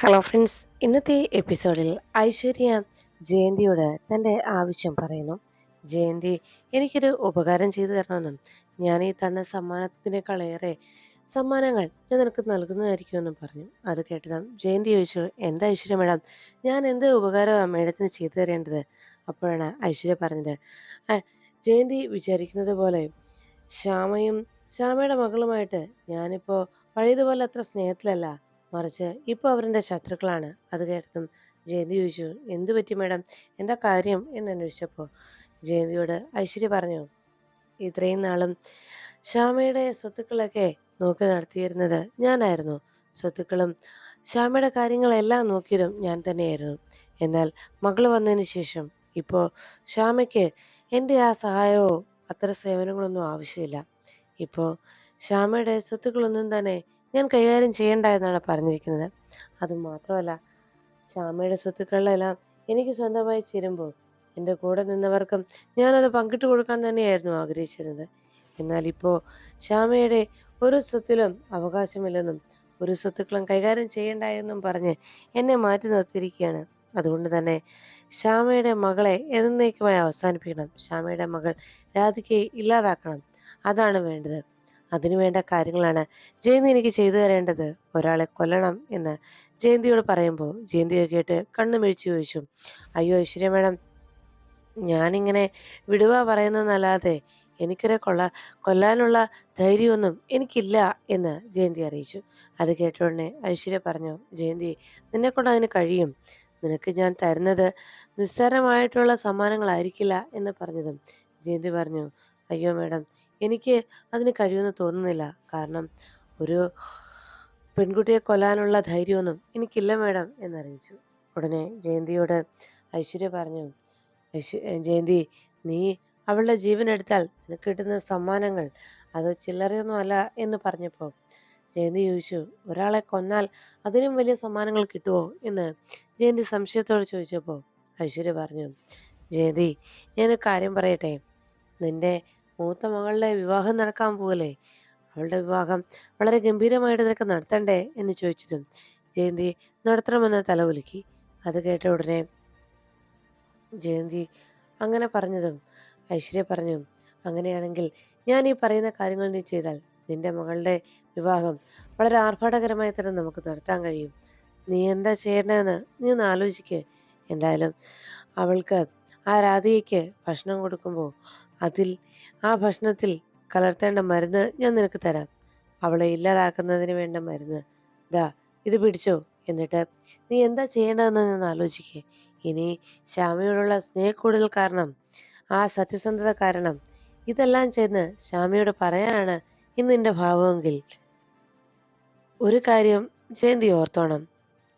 Hello friends ഇന്നത്തെ എപ്പിസോഡിൽ ഐശ്വര്യ ജയന്തിയോട് തന്റെ ആവശ്യം പറയുന്നു. ജയന്തി എനിക്കൊരു ഉപകാരം ചെയ്തു തരണമെന്നും ഞാൻ ഈ തന്ന സമ്മാനത്തിനേക്കാളേറെ സമ്മാനങ്ങൾ ഞാൻ നിനക്ക് നൽകുന്നതായിരിക്കുമെന്നും പറഞ്ഞു. അത് കേട്ടതും ജയന്തി ചോദിച്ചു എന്താ ഐശ്വര്യ മേഡം? ഞാൻ എന്ത് ഉപകാരമാണ് മേഡത്തിന് ചെയ്തു തരേണ്ടത്? അപ്പോഴാണ് ഐശ്വര്യ പറഞ്ഞത്. "ആ, ജയന്തി വിചാരിക്കുന്നത് പോലെ ശ്യാമയും ശ്യാമയുടെ മകളുമായിട്ട് ഞാനിപ്പോൾ പഴയതുപോലെ അത്ര സ്നേഹത്തിലല്ല. മറിച്ച് ഇപ്പോൾ അവരെന്റെ ശത്രുക്കളാണ്. അത് കേട്ടതും ജയന്തി ചോദിച്ചു എന്തു പറ്റി മാഡം? എന്താ കാര്യം? എന്ന് അന്വേഷിച്ചപ്പോൾ ജയന്തിയോട് ഐശ്വര്യ പറഞ്ഞു ഇത്രയും നാളും ശ്യാമയുടെ സ്വത്തുക്കളൊക്കെ നോക്കി നടത്തിയിരുന്നത് ഞാനായിരുന്നു. സ്വത്തുക്കളും ശ്യാമയുടെ കാര്യങ്ങളെല്ലാം നോക്കിയതും ഞാൻ തന്നെയായിരുന്നു. എന്നാൽ മകൾ വന്നതിന് ശേഷം ഇപ്പോൾ ശ്യാമയ്ക്ക് എന്റെ ആ സഹായമോ അത്ര സേവനങ്ങളൊന്നും ആവശ്യമില്ല. ഇപ്പോൾ ശ്യാമയുടെ സ്വത്തുക്കളൊന്നും തന്നെ ഞാൻ കൈകാര്യം ചെയ്യേണ്ട എന്നാണ് പറഞ്ഞിരിക്കുന്നത് അതുമാത്രമല്ല ശ്യാമയുടെ സ്വത്തുക്കളിലെല്ലാം എനിക്ക് സ്വന്തമായി ചേരുമ്പോൾ എന്റെ കൂടെ നിന്നവർക്കും ഞാനത് പങ്കിട്ട് കൊടുക്കാൻ തന്നെയായിരുന്നു ആഗ്രഹിച്ചിരുന്നത്. എന്നാൽ ഇപ്പോൾ ശ്യാമയുടെ ഒരു സ്വത്തിലും അവകാശമില്ലെന്നും ഒരു സ്വത്തുക്കളും കൈകാര്യം ചെയ്യേണ്ട എന്നും പറഞ്ഞ് എന്നെ മാറ്റി നിർത്തിയിരിക്കുകയാണ്. അതുകൊണ്ട് തന്നെ ശ്യാമയുടെ മകളെ എന്നേക്കുമായി അവസാനിപ്പിക്കണം. ശ്യാമയുടെ മകൾ രാധികയെ ഇല്ലാതാക്കണം. അതാണ് വേണ്ടത്. അതിനുവേണ്ട കാര്യങ്ങളാണ്. ജയന്തി എനിക്ക് ചെയ്തു തരേണ്ടത് ഒരാളെ കൊല്ലണം എന്ന് ജയന്തിയോട് പറയുമ്പോൾ ജയന്തിയെ കേട്ട് കണ്ണു മിഴിച്ചു ചോദിച്ചു. അയ്യോ ഐശ്വര്യ മേഡം ഞാനിങ്ങനെ വിടുവ പറയുന്നതെന്നല്ലാതെ എനിക്കൊരു കൊള്ള കൊല്ലാനുള്ള ധൈര്യമൊന്നും എനിക്കില്ല എന്ന് ജയന്തി അറിയിച്ചു. അത് കേട്ടോടനെ ഐശ്വര്യ പറഞ്ഞു ജയന്തി നിന്നെ കൊണ്ട് അതിന് കഴിയും. നിനക്ക് ഞാൻ തരുന്നത് നിസ്സാരമായിട്ടുള്ള സമ്മാനങ്ങളായിരിക്കില്ല എന്ന് പറഞ്ഞതും. ജയന്തി പറഞ്ഞു അയ്യോ മേഡം എനിക്ക് അതിന് കഴിയുമെന്ന് തോന്നുന്നില്ല. കാരണം ഒരു പെൺകുട്ടിയെ കൊല്ലാനുള്ള ധൈര്യമൊന്നും എനിക്കില്ല മേഡം എന്നറിയിച്ചു. ഉടനെ ജയന്തിയോട് ഐശ്വര്യ പറഞ്ഞു ജയന്തി നീ അവളുടെ ജീവൻ എടുത്താൽ നിനക്ക് കിട്ടുന്ന സമ്മാനങ്ങൾ അത് ചില്ലറയൊന്നും അല്ല എന്ന് പറഞ്ഞപ്പോൾ ജയന്തി ചോദിച്ചു ഒരാളെ കൊന്നാൽ അതിനും വലിയ സമ്മാനങ്ങൾ കിട്ടുമോ എന്ന് ജയന്തി സംശയത്തോടെ ചോദിച്ചപ്പോൾ ഐശ്വര്യ പറഞ്ഞു ജയന്തി ഞാനൊരു കാര്യം പറയട്ടെ? നിന്റെ മൂത്ത മകളുടെ വിവാഹം നടക്കാൻ പോകല്ലേ? അവളുടെ വിവാഹം വളരെ ഗംഭീരമായിട്ട് നിനക്ക് നടത്തണ്ടേ എന്ന് ചോദിച്ചതും ജയന്തി നടത്തണമെന്ന് തലകുലുക്കി. അത് കേട്ട ഉടനെ ജയന്തി അങ്ങനെ പറഞ്ഞതും ഐശ്വര്യ പറഞ്ഞു അങ്ങനെയാണെങ്കിൽ ഞാൻ ഈ പറയുന്ന കാര്യങ്ങൾ നീ ചെയ്താൽ നിന്റെ മകളുടെ വിവാഹം വളരെ ആർഭാടകരമായി തന്നെ നമുക്ക് നടത്താൻ കഴിയും. നീ എന്താ ചെയ്യേണ്ടതെന്ന് നീ ഒന്ന് ആലോചിക്ക്. എന്തായാലും അവൾക്ക് ആ രാധികയ്ക്ക് ഭക്ഷണം കൊടുക്കുമ്പോൾ അതിൽ ആ ഭക്ഷണത്തിൽ കലർത്തേണ്ട മരുന്ന് ഞാൻ നിനക്ക് തരാം. അവളെ ഇല്ലാതാക്കുന്നതിന് വേണ്ട മരുന്ന്. ദാ ഇത് പിടിച്ചോ. എന്നിട്ട് നീ എന്താ ചെയ്യേണ്ടതെന്ന് ഞാൻ ആലോചിക്കേ. ഇനി ശ്യാമയോടുള്ള സ്നേഹക്കൂടുതൽ കാരണം ആ സത്യസന്ധത കാരണം ഇതെല്ലാം ചെന്ന് ശ്യാമയോട് പറയാനാണ് ഇന്ന് നിന്റെ ഭാവമെങ്കിൽ. ഒരു കാര്യം ജയന്തി ഓർത്തോണം.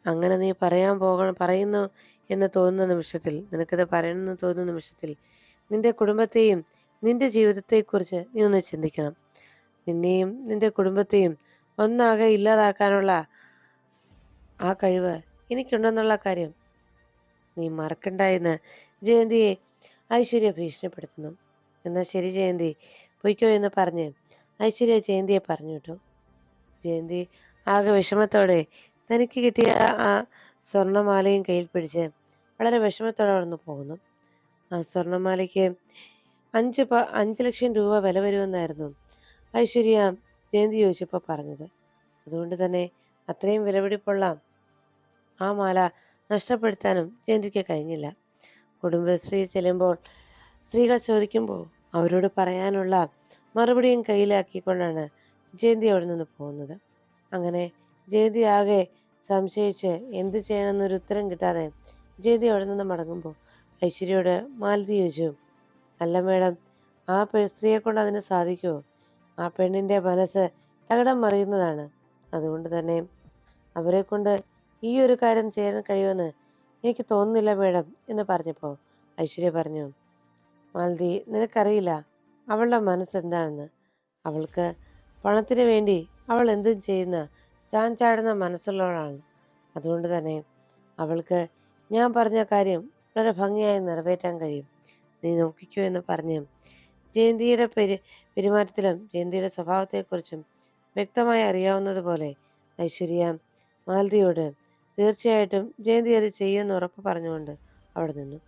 അങ്ങനെ നീ പറയാൻ പോകണം പറയുന്നു എന്ന് തോന്നുന്ന നിമിഷത്തിൽ നിനക്കത് പറയണമെന്ന് തോന്നുന്ന നിമിഷത്തിൽ നിന്റെ കുടുംബത്തെയും നിന്റെ ജീവിതത്തെക്കുറിച്ച് നീ ഒന്ന് ചിന്തിക്കണം. നിന്നെയും നിന്റെ കുടുംബത്തെയും ഒന്നാകെ ഇല്ലാതാക്കാനുള്ള ആ കഴിവ് എനിക്കുണ്ടെന്നുള്ള കാര്യം നീ മറക്കണ്ട എന്ന് ജയന്തിയെ ഐശ്വര്യ ഭീഷണിപ്പെടുത്തുന്നു. എന്നാൽ ശരി ജയന്തി പൊയ്ക്കോ എന്ന് പറഞ്ഞ് ഐശ്വര്യ ജയന്തിയെ പറഞ്ഞു വിട്ടു. ജയന്തി ആകെ വിഷമത്തോടെ തനിക്ക് കിട്ടിയ ആ സ്വർണമാലയും കയ്യിൽ പിടിച്ച് വളരെ വിഷമത്തോടെ അവിടെ പോകുന്നു. ആ സ്വർണമാലയ്ക്ക് അഞ്ച് പ അഞ്ച് ലക്ഷം രൂപ വില വരുമെന്നായിരുന്നു ഐശ്വര്യ ജയന്തി ചോദിച്ചപ്പോൾ പറഞ്ഞത്. അതുകൊണ്ട് തന്നെ അത്രയും വിലപിടിപ്പുള്ള ആ മാല നഷ്ടപ്പെടുത്താനും ജയന്തിക്ക് കഴിഞ്ഞില്ല. കുടുംബശ്രീ ചെല്ലുമ്പോൾ സ്ത്രീകൾ ചോദിക്കുമ്പോൾ അവരോട് പറയാനുള്ള മറുപടിയും കയ്യിലാക്കിക്കൊണ്ടാണ് ജയന്തി അവിടെ നിന്ന് പോകുന്നത്. അങ്ങനെ ജയന്തി ആകെ സംശയിച്ച് എന്ത് ചെയ്യണമെന്നൊരു ഉത്തരം കിട്ടാതെ ജയന്തി അവിടെ നിന്ന് മടങ്ങുമ്പോൾ ഐശ്വര്യയോട് മാലതി ചോദിച്ചു അല്ല മേഡം ആ സ്ത്രീയെ കൊണ്ട് അതിന് സാധിക്കുമോ ആ പെണ്ണിന്റെ മനസ്സ് തകിടം മറിയുന്നതാണ്. അതുകൊണ്ട് തന്നെ അവരെ കൊണ്ട് ഈ ഒരു കാര്യം ചെയ്യാൻ കഴിയുമെന്ന് എനിക്ക് തോന്നുന്നില്ല മേഡം എന്ന് പറഞ്ഞപ്പോൾ ഐശ്വര്യ പറഞ്ഞു മാലതി നിനക്കറിയില്ല അവളുടെ മനസ്സ് എന്താണെന്ന്. അവൾക്ക് പണത്തിന് വേണ്ടി അവൾ എന്തും ചെയ്യുന്ന ചാൻ ചാടുന്ന മനസ്സുള്ളവളാണ്. അതുകൊണ്ട് തന്നെ അവൾക്ക് ഞാൻ പറഞ്ഞ കാര്യം വളരെ ഭംഗിയായി നിറവേറ്റാൻ കഴിയും. നീ നോക്കിക്കോ എന്ന് പറഞ്ഞ് ജയന്തിയുടെ പെരു പെരുമാറ്റത്തിലും ജയന്തിയുടെ സ്വഭാവത്തെക്കുറിച്ചും വ്യക്തമായി അറിയാവുന്നതുപോലെ ഐശ്വര്യ മാലതിയോട് തീർച്ചയായിട്ടും ജയന്തി അത് ചെയ്യുമെന്ന് ഉറപ്പ് പറഞ്ഞുകൊണ്ട് അവിടെ നിന്നു.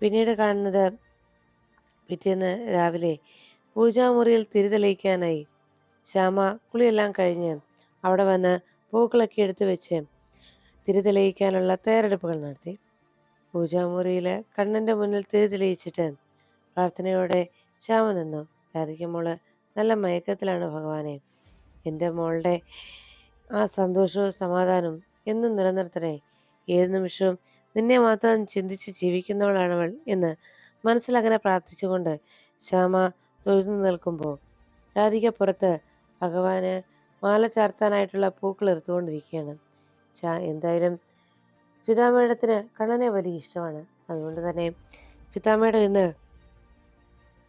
പിന്നീട് കാണുന്നത് പിറ്റേന്ന് രാവിലെ പൂജാമുറിയിൽ തിരിതെളിയിക്കാനായി ശ്യാമ കുളിയെല്ലാം കഴിഞ്ഞ് അവിടെ വന്ന് പൂക്കളൊക്കെ എടുത്തു വെച്ച് തിരിതെളിയിക്കാനുള്ള തയ്യാറെടുപ്പുകൾ നടത്തി. പൂജാമുറിയിൽ കണ്ണന്റെ മുന്നിൽ തിരി തെളിയിച്ചിട്ട് പ്രാർത്ഥനയോടെ ശ്യാമ നിന്നു. രാധിക മോൾ നല്ല മയക്കത്തിലാണ് ഭഗവാനെ. എന്റെ മോളുടെ ആ സന്തോഷവും സമാധാനവും എന്നും നിലനിർത്തണേ. ഏത് നിമിഷവും നിന്നെ മാത്രം ചിന്തിച്ച് ജീവിക്കുന്നവളാണവൾ എന്ന് മനസ്സിലങ്ങനെ പ്രാർത്ഥിച്ചുകൊണ്ട് ശ്യാമ തൊഴുതു നിൽക്കുമ്പോൾ രാധിക പുറത്ത് ഭഗവാന് മാല ചാർത്താനായിട്ടുള്ള പൂക്കൾ എടുത്തുകൊണ്ടിരിക്കുകയാണ്. എന്തായാലും പിതാമേടത്തിന് കണ്ണനെ വലിയ ഇഷ്ടമാണ്. അതുകൊണ്ട് തന്നെ പിതാമേടം ഇന്ന്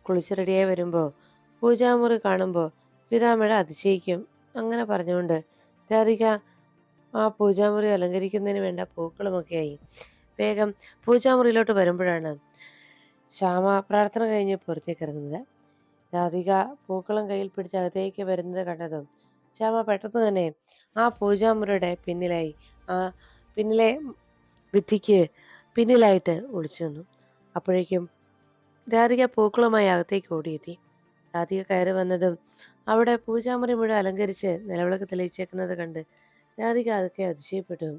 കുളിച്ച് റെഡിയായി വരുമ്പോൾ പൂജാമുറി കാണുമ്പോൾ പിതാമേട അതിശയിക്കും. അങ്ങനെ പറഞ്ഞുകൊണ്ട് രാധിക ആ പൂജാമുറി അലങ്കരിക്കുന്നതിന് വേണ്ട പൂക്കളുമൊക്കെയായി. വേഗം പൂജാമുറിയിലോട്ട് വരുമ്പോഴാണ് ശ്യാമ പ്രാർത്ഥന കഴിഞ്ഞ് പുറത്തേക്ക് ഇറങ്ങുന്നത്. രാധിക പൂക്കളും കയ്യിൽ പിടിച്ച് അകത്തേക്ക് വരുന്നത് കണ്ടതും ശ്യാമ പെട്ടെന്ന് തന്നെ ആ പൂജാമുറിയുടെ പിന്നിലായി ആ പിന്നിലെ ഭിത്തിക്ക് പിന്നിലായിട്ട് ഒളിച്ചു നിന്നു. അപ്പോഴേക്കും രാധിക പൂക്കളുമായി അകത്തേക്ക് ഓടിയെത്തി. രാധിക കയറി വന്നതും അവിടെ പൂജാമുറി മുഴുവൻ അലങ്കരിച്ച് നിലവിളക്ക് തെളിയിച്ചേക്കുന്നത് കണ്ട് രാധിക അതൊക്കെ അതിശയപ്പെട്ടു.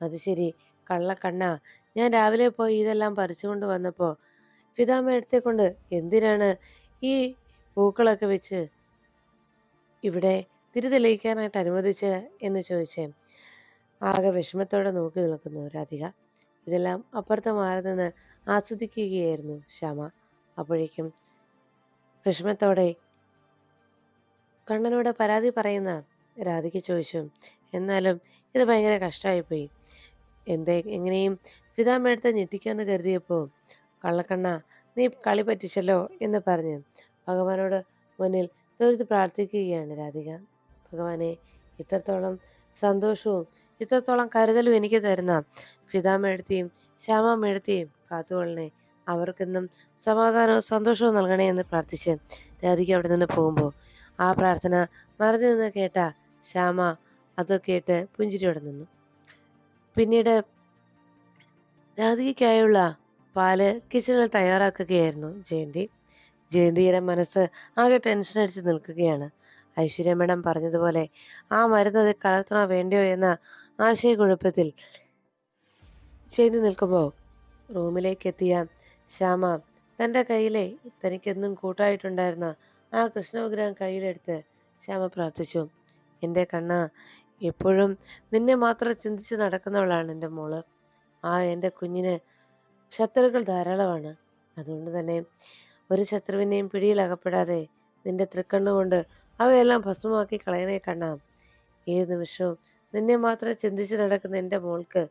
അത് ശരി കള്ളക്കണ്ണ. ഞാൻ രാവിലെ പോയി ഇതെല്ലാം പറിച്ചുകൊണ്ട് വന്നപ്പോൾ എടുത്തേക്കൊണ്ട് കൊണ്ട് എന്തിനാണ് ഈ പൂക്കളൊക്കെ വെച്ച് ഇവിടെ തിരിതെളിയിക്കാനായിട്ട് അനുവദിച്ച്? എന്ന് ചോദിച്ചേ. ആകെ വിഷമത്തോടെ നോക്കി നിൽക്കുന്നു രാധിക ഇതെല്ലാം അപ്പുറത്തെ മാറി ആസ്വദിക്കുകയായിരുന്നു ശ്യാമ. അപ്പോഴേക്കും വിഷമത്തോടെ കണ്ണനോട് പരാതി പറയുന്ന രാധിക ചോദിച്ചു എന്നാലും ഇത് ഭയങ്കര കഷ്ടമായിപ്പോയി എന്തേ എങ്ങനെയും ഫിതാമെടുത്ത് ഞെട്ടിക്കാന്ന് കരുതിയപ്പോൾ കള്ളക്കണ്ണ നീ കളി പറ്റിച്ചല്ലോ? എന്ന് പറഞ്ഞ് ഭഗവാനോട് മുന്നിൽ തൊഴുത്ത് പ്രാർത്ഥിക്കുകയാണ് രാധിക. ഭഗവാനെ ഇത്രത്തോളം സന്തോഷവും ഇത്രത്തോളം കരുതലും എനിക്ക് തരുന്ന പിതാമെഴുത്തിയും ശ്യാമമെടുത്തിയും കാത്തുകൊള്ളണേ. അവർക്കെന്നും സമാധാനവും സന്തോഷവും നൽകണേ എന്ന് പ്രാർത്ഥിച്ച് രാധിക അവിടെ നിന്ന് പോകുമ്പോൾ ആ പ്രാർത്ഥന മറഞ്ഞു നിന്ന് കേട്ട ശ്യാമ അതൊക്കെ കേട്ട് പുഞ്ചിരിയോടെ നിന്നു. പിന്നീട് രാധികയ്ക്കായുള്ള പാൽ കിച്ചണിൽ തയ്യാറാക്കുകയായിരുന്നു ജയന്തി. ജയന്തിയുടെ മനസ്സ് ആകെ ടെൻഷൻ അടിച്ച് നിൽക്കുകയാണ്. ഐശ്വര്യ മേഡം പറഞ്ഞതുപോലെ ആ മരുന്ന് അത് കലർത്തണോ വേണ്ടയോ എന്ന ആശയക്കുഴപ്പത്തിൽ ചെയ്തു നിൽക്കുമ്പോൾ റൂമിലേക്ക് എത്തിയ ശ്യാമ തന്റെ കയ്യിലെ തനിക്കെന്നും കൂട്ടായിട്ടുണ്ടായിരുന്ന ആ കൃഷ്ണവിഗ്രഹം കയ്യിലെടുത്ത് ശ്യാമ പ്രാർത്ഥിച്ചു എന്റെ കണ്ണ എപ്പോഴും നിന്നെ മാത്രം ചിന്തിച്ച് നടക്കുന്നവളാണ് എന്റെ മോൾ. ആ എന്റെ കുഞ്ഞിന് ശത്രുക്കൾ ധാരാളമാണ്. അതുകൊണ്ട് തന്നെ ഒരു ശത്രുവിനെയും പിടിയിലകപ്പെടാതെ നിന്റെ തൃക്കണ്ണുകൊണ്ട് അവയെല്ലാം ഭസ്മമാക്കി കളയണേ കണ്ണാം ഏത് നിമിഷവും നിന്നെ മാത്രം ചിന്തിച്ച് നടക്കുന്ന എന്റെ മോൾക്ക്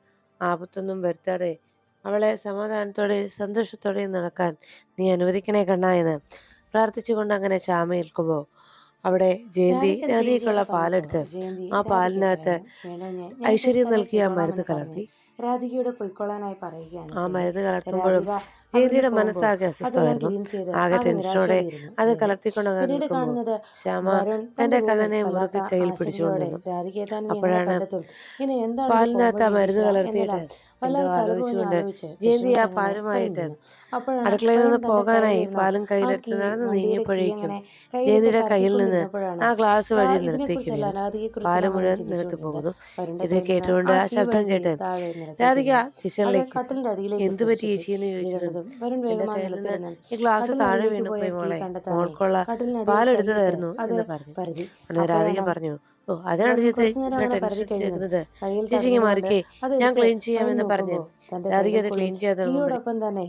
ആപത്തൊന്നും വരുത്താതെ അവളെ സമാധാനത്തോടെ സന്തോഷത്തോടെയും നടക്കാൻ നീ അനുവദിക്കണേ കണ്ണ എന്ന് പ്രാർത്ഥിച്ചുകൊണ്ട് അങ്ങനെ ചാമ അവിടെ ജയന്തി രാധികയ്ക്കുള്ള പാലെടുത്ത് ആ പാലിനകത്ത് ഐശ്വര്യം നൽകിയ മരുന്ന് കലർത്തി. രാധികയോട് പൊയ്ക്കൊള്ളാനായി പറയുകയാണ് ആ. മരുന്ന് കലർത്തുമ്പോഴും രീതിയുടെ മനസ്സാകെ അസ്വസ്ഥമായിരുന്നു. ആകെ ടെൻഷനോടെ അത്. കലർത്തിക്കൊണ്ട് കാണുന്നത് ശ്യാമ തന്റെ കണ്ണനെ മുറുക്കി കയ്യിൽ പിടിച്ചുകൊണ്ടിരുന്നു അപ്പോഴാണ് പാലിനകത്ത് ആ മരുന്ന് കലർത്തിയിട്ട് ആലോചിച്ചുകൊണ്ട് ആലോചിച്ച് ജയന്തി ആ പാലുമായിട്ട് അടുക്കളയിൽ നിന്ന് പോകാനായി. പാലും കയ്യിലെടുത്ത് നടന്ന് നീങ്ങിയപ്പോഴേക്കും ജയനിര കയ്യിൽ നിന്ന് ആ ഗ്ലാസ് വഴി നിർത്തിക്കുന്നു പാൽ മുഴുവൻ നിലത്ത് പോകുന്നു. ഇത് കേട്ടുകൊണ്ട് ആ ശബ്ദം കേട്ട് രാധിക കിച്ചണിലേക്ക് എന്തു പറ്റി ചേച്ചിയെന്ന് ചോദിച്ചിരുന്നു എന്റെ കയ്യിൽ നിന്ന് ഈ ഗ്ലാസ് താഴെ വീണു പോയി മോളെ. മോൾക്കുള്ള പാലെടുത്തു പാലെടുത്തതായിരുന്നു എന്ന് പറഞ്ഞു. രാധിക പറഞ്ഞു ഓ അതിനാണ് ചെയ്യുന്നത് കയ്യിൽ ചേച്ചിക്ക് മാറിക്കേ ഞാൻ ക്ലീൻ ചെയ്യാമെന്ന് പറഞ്ഞു രാധിക അത് ക്ലീൻ ചെയ്യാതെ തന്നെ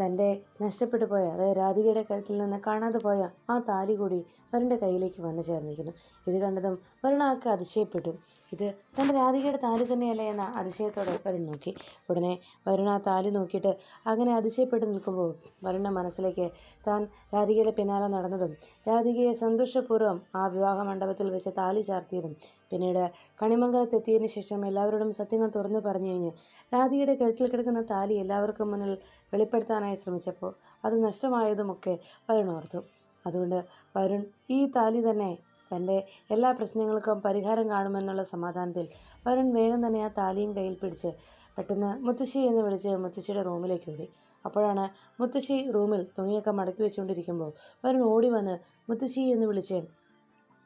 തന്റെ നഷ്ടപ്പെട്ടു പോയ അതായത് രാധികയുടെ കഴുത്തിൽ നിന്ന് കാണാതെ പോയ ആ താലി കൂടി വരുണിന്റെ കയ്യിലേക്ക് വന്നു ചേർന്നിരിക്കുന്നു. ഇത് കണ്ടതും വരുണ ആൾക്ക് അതിശയപ്പെട്ടു. ഇത് തന്റെ രാധികയുടെ താലി തന്നെയല്ലേ എന്ന അതിശയത്തോടെ വരുൺ നോക്കി. ഉടനെ വരുൺ ആ താലി നോക്കിയിട്ട് അങ്ങനെ അതിശയപ്പെട്ട് നിൽക്കുമ്പോൾ വരുണിന്റെ മനസ്സിലേക്ക് താൻ രാധികയുടെ പിന്നാലെ നടന്നതും രാധികയെ സന്തോഷപൂർവം ആ വിവാഹ മണ്ഡപത്തിൽ വെച്ച് താലി ചാർത്തിയതും പിന്നീട് കണിമംഗലത്തെത്തിയതിന് ശേഷം എല്ലാവരോടും സത്യങ്ങൾ തുറന്നു പറഞ്ഞു കഴിഞ്ഞ് രാധികയുടെ കഴുത്തിൽ കിടക്കുന്ന താലി എല്ലാവർക്കും മുന്നിൽ വെളിപ്പെടുത്താനായി ശ്രമിച്ചപ്പോൾ അത് നഷ്ടമായതുമൊക്കെ വരുൺ ഓർത്തു. അതുകൊണ്ട് വരുൺ ഈ താലി തന്നെ തന്റെ എല്ലാ പ്രശ്നങ്ങൾക്കും പരിഹാരം കാണുമെന്നുള്ള സമാധാനത്തിൽ വരുൺ വേഗം തന്നെ ആ താലിയും കയ്യിൽ പിടിച്ച് പെട്ടെന്ന് മുത്തശ്ശി എന്ന് വിളിച്ച് മുത്തശ്ശിയുടെ റൂമിലേക്ക് ഓടി. അപ്പോഴാണ് മുത്തശ്ശി റൂമിൽ തുണിയൊക്കെ മടക്കി വെച്ചുകൊണ്ടിരിക്കുമ്പോൾ വരുൺ ഓടി വന്ന് മുത്തശ്ശി എന്ന് വിളിച്ച്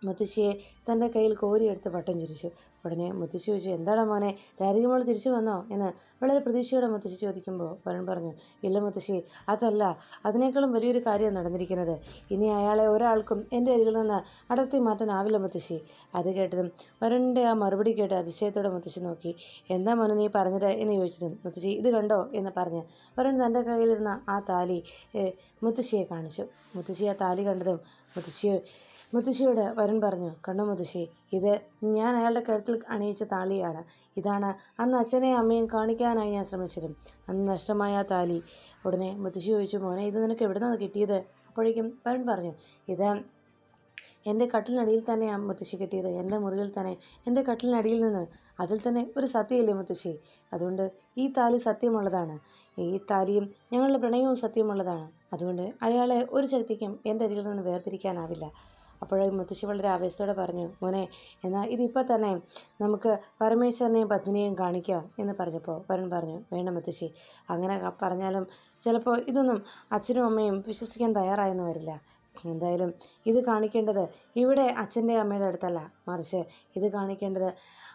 മുത്തശ്ശിയെ തന്റെ കയ്യിൽ കോരിയെടുത്ത് വട്ടം ചിരിച്ചു. ഉടനെ മുത്തശ്ശി ചോദിച്ചു എന്താടാ മോനെ രാധിക മോൾ തിരിച്ചു വന്നോ? എന്ന് വളരെ പ്രതീക്ഷയോടെ മുത്തശ്ശി ചോദിക്കുമ്പോൾ വരൺ പറഞ്ഞു ഇല്ല മുത്തശ്ശി അതല്ല അതിനേക്കാളും വലിയൊരു കാര്യം നടന്നിരിക്കുന്നത്. ഇനി അയാളെ ഒരാൾക്കും എന്റെ അരികിൽ നിന്ന് അടർത്തി മാറ്റാനാവില്ല മുത്തശ്ശി. അത് കേട്ടതും വരുണിന്റെ ആ മറുപടി കേട്ട് അതിശയത്തോടെ മുത്തശ്ശി നോക്കി എന്താ മോനെ നീ പറഞ്ഞത്? എന്ന് ചോദിച്ചത് മുത്തശ്ശി ഇത് കണ്ടോ? എന്ന് പറഞ്ഞ് വരുൺ തന്റെ കയ്യിലിരുന്ന ആ താലി മുത്തശ്ശിയെ കാണിച്ചു. മുത്തശ്ശി ആ താലി കണ്ടതും മുത്തശ്ശി മുത്തശ്ശിയോട് വരൻ പറഞ്ഞു കണ്ണു മുത്തശ്ശി ഇത് ഞാൻ അയാളുടെ കഴുത്തിൽ അണിയിച്ച താളിയാണ്. ഇതാണ് അന്ന് അച്ഛനെയും അമ്മയും കാണിക്കാനായി ഞാൻ ശ്രമിച്ചതും. അന്ന് നഷ്ടമായ ആ താലി. ഉടനെ മുത്തശ്ശി ചോദിച്ചു മോനെ ഇത് നിനക്ക് എവിടെ നിന്നാണ് കിട്ടിയത്? അപ്പോഴേക്കും വരൻ പറഞ്ഞു ഇത് എന്റെ കട്ടിലിനടിയിൽ തന്നെയാണ് മുത്തശ്ശി കിട്ടിയത്. എന്റെ മുറിയിൽ തന്നെ എന്റെ കട്ടിലിനടിയിൽ നിന്ന്. അതിൽ തന്നെ ഒരു സത്യമില്ലേ മുത്തശ്ശി? അതുകൊണ്ട് ഈ താലി സത്യമുള്ളതാണ്. ഈ താലിയും ഞങ്ങളുടെ പ്രണയവും സത്യമുള്ളതാണ്. അതുകൊണ്ട് അയാളെ ഒരു ശക്തിക്കും എന്റെ അരികിൽ നിന്ന് വേർപിരിക്കാനാവില്ല. അപ്പോഴും മുത്തശ്ശി വളരെ ആവേശത്തോടെ പറഞ്ഞു മോനെ എന്നാൽ ഇതിപ്പോൾ തന്നെ നമുക്ക് പരമേശ്വരനെയും പത്മിനിയെയും കാണിക്കാം എന്ന് പറഞ്ഞപ്പോൾ വരുൺ പറഞ്ഞു വേണ്ട മുത്തശ്ശി അങ്ങനെ പറഞ്ഞാലും ചിലപ്പോൾ ഇതൊന്നും അച്ഛനും അമ്മയും വിശ്വസിക്കാൻ തയ്യാറായെന്ന് വരില്ല. എന്തായാലും ഇത് കാണിക്കേണ്ടത് ഇവിടെ അച്ഛന്റെ അമ്മയുടെ അടുത്തല്ല. മറിച്ച് ഇത് കാണിക്കേണ്ടത്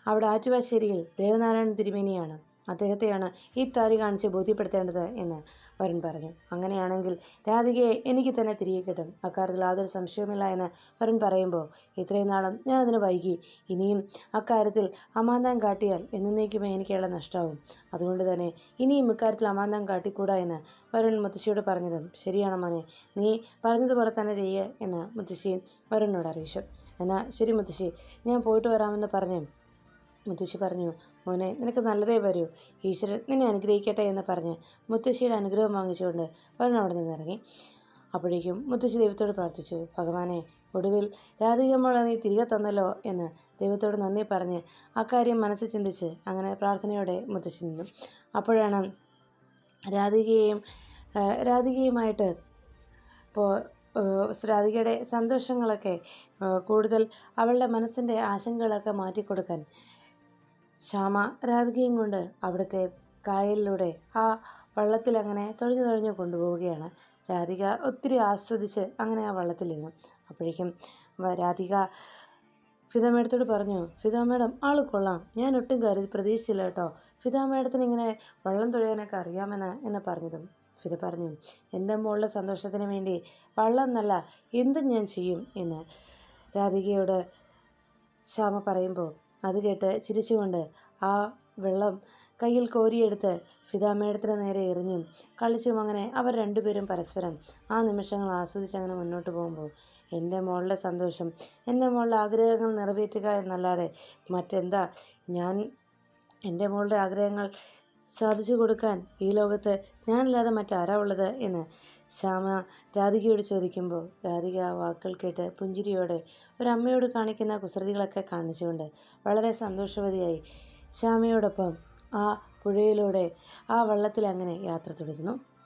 അവിടെ ആറ്റുവാശ്ശേരിയിൽ ദേവനാരായണ തിരുമേനിയാണ്. അദ്ദേഹത്തെയാണ് ഈ താരി കാണിച്ച് ബോധ്യപ്പെടുത്തേണ്ടത് എന്ന് വരുൺ പറഞ്ഞു. അങ്ങനെയാണെങ്കിൽ രാധികയെ എനിക്ക് തന്നെ തിരികെ കിട്ടും. അക്കാര്യത്തിൽ യാതൊരു സംശയവുമില്ല എന്ന് വരുൺ പറയുമ്പോൾ ഇത്രയും നാളും ഞാൻ അതിന് വൈകി. ഇനിയും അക്കാര്യത്തിൽ അമാന്തം കാട്ടിയാൽ എന്നേക്കുമേ എനിക്കുള്ള നഷ്ടമാവും അതുകൊണ്ട് തന്നെ ഇനിയും ഇക്കാര്യത്തിൽ അമാന്തം കാട്ടിക്കൂടാ എന്ന് വരുൺ മുത്തശ്ശിയോട് പറഞ്ഞതും ശരിയാണ് മോനെ. നീ പറഞ്ഞതുപോലെ തന്നെ ചെയ്യുക എന്ന് മുത്തശ്ശി വരുണിനോട് അറിയിച്ചു. എന്നാൽ ശരി മുത്തശ്ശി ഞാൻ പോയിട്ട് വരാമെന്ന് പറഞ്ഞു മുത്തശ്ശി പറഞ്ഞു മോനെ നിനക്ക് നല്ലതേ വരൂ. ഈശ്വരൻ നിന്നെ അനുഗ്രഹിക്കട്ടെ എന്ന് പറഞ്ഞ് മുത്തശ്ശിയുടെ അനുഗ്രഹം വാങ്ങിച്ചുകൊണ്ട് വരുൺ അവിടെ നിന്ന് ഇറങ്ങി. അപ്പോഴേക്കും മുത്തശ്ശി ദൈവത്തോട് പ്രാർത്ഥിച്ചു ഭഗവാനെ ഒടുവിൽ രാധികമ്മളെ നീ തിരികെ തന്നല്ലോ എന്ന് ദൈവത്തോട് നന്ദി പറഞ്ഞ് അക്കാര്യം മനസ്സിൽ ചിന്തിച്ച് അങ്ങനെ പ്രാർത്ഥനയോടെ മുത്തശ്ശി നിന്നു. അപ്പോഴാണ് രാധികയെയും രാധികയുമായിട്ട് ഇപ്പോൾ രാധികയുടെ സന്തോഷങ്ങളൊക്കെ കൂടുതൽ അവളുടെ മനസ്സിന്റെ ആശങ്കകളൊക്കെ മാറ്റിക്കൊടുക്കാൻ ശ്യാമ രാധികയും കൊണ്ട് അവിടുത്തെ കായലിലൂടെ ആ വള്ളത്തിൽ അങ്ങനെ തുഴഞ്ഞു തുഴഞ്ഞു കൊണ്ടുപോവുകയാണ്. രാധിക ഒത്തിരി ആസ്വദിച്ച് അങ്ങനെ ആ വള്ളത്തിലിരുന്നു. അപ്പോഴേക്കും രാധിക ഫിദ മേഡത്തോട് പറഞ്ഞു ഫിദ മേഡം ആൾ കൊള്ളാം. ഞാൻ ഒട്ടും കരുതി പ്രതീക്ഷിച്ചില്ല കേട്ടോ. ഫിദ മേഡത്തിന് ഇങ്ങനെ വള്ളം തൊഴിയാനൊക്കെ അറിയാമെന്ന് എന്നെ പറഞ്ഞതും ഫിദ പറഞ്ഞു എന്റെ മോളുടെ സന്തോഷത്തിന് വേണ്ടി വള്ളം നല്ല എന്തും ഞാൻ ചെയ്യും എന്ന് രാധികയോട് ശ്യാമ പറയുമ്പോൾ അത് കേട്ട് ചിരിച്ചുകൊണ്ട് ആ വെള്ളം കയ്യിൽ കോരിയെടുത്ത് ഫിതാമേടത്തിന് നേരെ എറിഞ്ഞും. കളിച്ചും അങ്ങനെ അവർ രണ്ടുപേരും പരസ്പരം ആ നിമിഷങ്ങൾ ആസ്വദിച്ചങ്ങനെ മുന്നോട്ട് പോകുമ്പോൾ എന്റെ മോളുടെ സന്തോഷം എന്റെ മോളുടെ ആഗ്രഹങ്ങൾ നിറവേറ്റുക എന്നല്ലാതെ മറ്റെന്താ? ഞാൻ എന്റെ മോളുടെ ആഗ്രഹങ്ങൾ സാധിച്ചു കൊടുക്കാൻ ഈ ലോകത്ത് ഞാനല്ലാതെ മറ്റാരാ ഉള്ളത് എന്ന് ശ്യാമ രാധികയോട് ചോദിക്കുമ്പോൾ രാധിക ആ വാക്കുകൾ കേട്ട് പുഞ്ചിരിയോടെ ഒരമ്മയോട് കാണിക്കുന്ന കുസൃതികളൊക്കെ കാണിച്ചുകൊണ്ട് വളരെ സന്തോഷവതിയായി ശ്യാമയോടൊപ്പം ആ പുഴയിലൂടെ ആ വള്ളത്തിൽ അങ്ങനെ യാത്ര തുടരുന്നു.